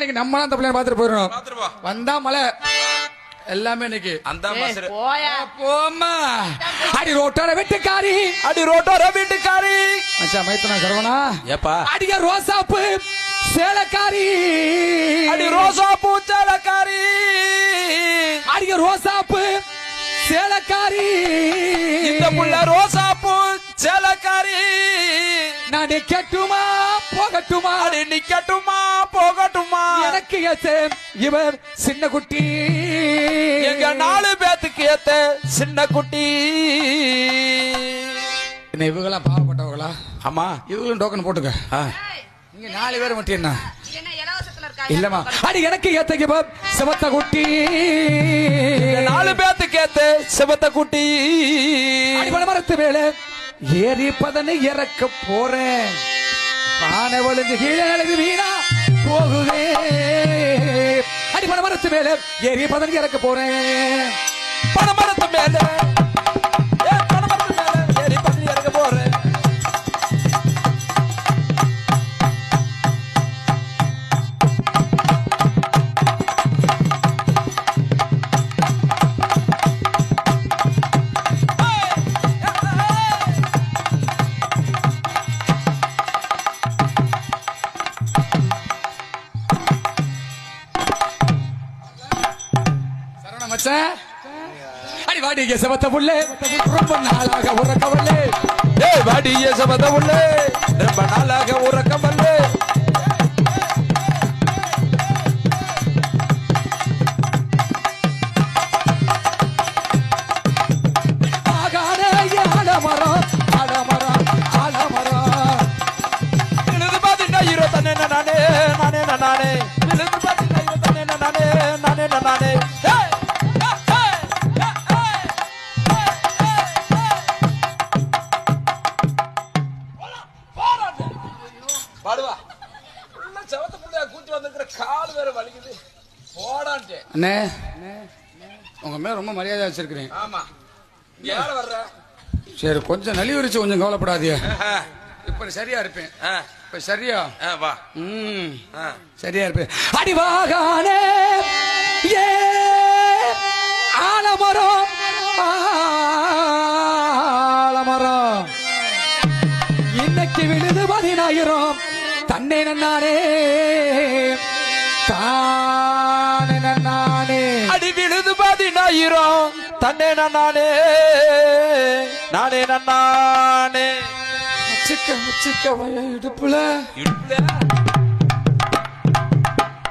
இன்னைக்கு நம்ம தான் அந்த பிள்ளைய பார்த்துட்டு போயிடணும். வந்தா மழை. எல்லாமே இன்னைக்கு. அந்த அடி ரோட்டோட வெட்டுக்காரி. அடி ரோட்டோர வீட்டுக்காரி. மச்சான் மைத்தனா சரவணா. ஏப்பா. அடிய ரோசாப்பு. சேலக்காரி. அடி ரோசா பூச்சலக்காரி அடிய ரோசாப்பு. சேலக்காரி. இந்த புள்ள ரோசா பூச்சலக்காரி நான் கெட்டுமா போகட்டுமா? அடி நிக்கட்டுமா? ஏத்து இவர் சின்ன குட்டி. எங்க நாலு பேத்துக்கு ஏத்த சின்ன குட்டி. இவங்கெல்லாம் பாவப்பட்டவங்களா? ஆமா. இவங்களும் டோக்கன் போட்டுக்க. ஆ. நீங்க நாலு பேர் மட்டும் என்ன? இல்லம்மா. அடி எனக்கு ஏத்த இவர் சிவத்த குட்டி. எங்க நாலு பேத்துக்கு ஏத்த சிவத்த குட்டி. மரத்து மேல ஏறி பதனை இறக்க போறேன். பானை வழுந்து கீழே வீணா போகுதே அடிமலை மேல ஏறி பதங்கி இறக்க போறேன். பணமரத்து மேல சரவண மச்சான் அடி வாடிங்க சபத்த புள்ளே. ரொம்ப நாளாக உறக்கவல்லே ஏய் வாடிய சபத்த புள்ளே. ரொம்ப நாளாக உற பாடுவா. உள்ள செவத்த புள்ளைய கூட்டி வந்திருக்கிற கால் வேற வலிக்குது. போடான்ட்டு. அண்ணே உங்க மேல ரொம்ப மரியாதை வச்சிருக்கிறேன். ஆமா. யார வர்ற? சரி கொஞ்சம் நலிவரிச்சு கொஞ்சம் கவலைப்படாதீங்க. இப்ப சரியா இருப்பேன். இப்ப சரியா? வா. ம். சரியா இருப்பேன். அடிவாகானே ஏ ஆலமரம் ஆலமரம். இன்னைக்கு விழுது பதினாயிரம். தன்னே நன்னானே. தானே நன்னானே. அடி விழுது பதினாயிரம். தன்னே நானே நானே நானே சிக்க சிக்க இடுப்புல. இடுப்புல.